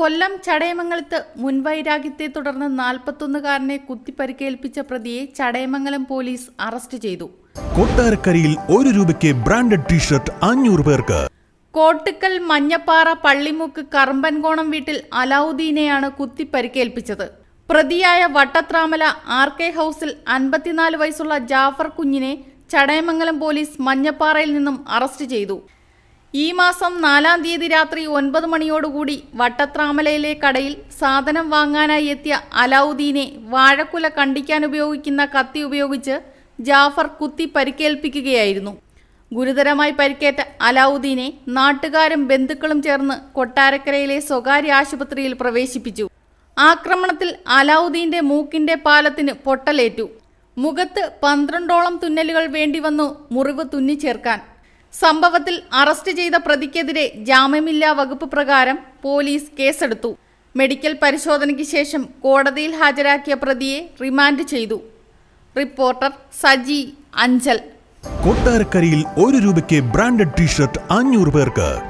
കൊല്ലം ചടയമംഗലത്ത് മുൻവൈരാഗ്യത്തെ തുടർന്ന് നാൽപ്പത്തൊന്നുകാരനെ കുത്തിപ്പരിക്കേൽപ്പിച്ച പ്രതിയെ Chadayamangalam police arrest ചെയ്തു. കൊട്ടാരക്കരയിൽ ഒരു രൂപയ്ക്ക് ബ്രാൻഡഡ് ടീഷർട്ട് അഞ്ഞൂറ് പേർക്ക്. കോട്ടുക്കൽ മഞ്ഞപ്പാറ പള്ളിമുക്ക് കറമ്പൻകോണം വീട്ടിൽ അലാവുദ്ദീനെയാണ് കുത്തിപ്പരിക്കേൽപ്പിച്ചത്. പ്രതിയായ വട്ടത്രാമല ആർ കെ ഹൌസിൽ അൻപത്തിനാല് വയസ്സുള്ള ജാഫർ കുഞ്ഞിനെ ചടയമംഗലം പോലീസ് മഞ്ഞപ്പാറയിൽ നിന്നും അറസ്റ്റ് ചെയ്തു. ഈ മാസം നാലാം തീയതി രാത്രി ഒൻപത് മണിയോടുകൂടി വട്ടത്രാമലയിലെ കടയിൽ സാധനം വാങ്ങാനായി എത്തിയ അലാവുദ്ദീനെ വാഴക്കുല കണ്ടിക്കാൻ ഉപയോഗിക്കുന്ന കത്തി ഉപയോഗിച്ച് ജാഫർ കുത്തി പരിക്കേൽപ്പിക്കുകയായിരുന്നു. ഗുരുതരമായി പരിക്കേറ്റ അലാവുദ്ദീനെ നാട്ടുകാരും ബന്ധുക്കളും ചേർന്ന് കൊട്ടാരക്കരയിലെ സ്വകാര്യ ആശുപത്രിയിൽ പ്രവേശിപ്പിച്ചു. ആക്രമണത്തിൽ അലാവുദ്ദീന്റെ മൂക്കിന്റെ പാലത്തിന് പൊട്ടലേറ്റു. മുഖത്ത് പന്ത്രണ്ടോളം തുന്നലുകൾ വേണ്ടിവന്നു മുറിവ് തുന്നിച്ചേർക്കാൻ. സംഭവത്തിൽ അറസ്റ്റ് ചെയ്ത പ്രതിക്കെതിരെ ജാമ്യമില്ലാ വകുപ്പ് പ്രകാരം പോലീസ് കേസെടുത്തു. മെഡിക്കൽ പരിശോധനയ്ക്ക് ശേഷം കോടതിയിൽ ഹാജരാക്കിയ പ്രതിയെ റിമാൻഡ് ചെയ്തു. റിപ്പോർട്ടർ സജി അഞ്ചൽ. കൊട്ടാരക്കരയിൽ ഒരു രൂപയ്ക്ക് ബ്രാൻഡഡ് ടീഷർട്ട് അഞ്ഞൂറ് പേർക്ക്.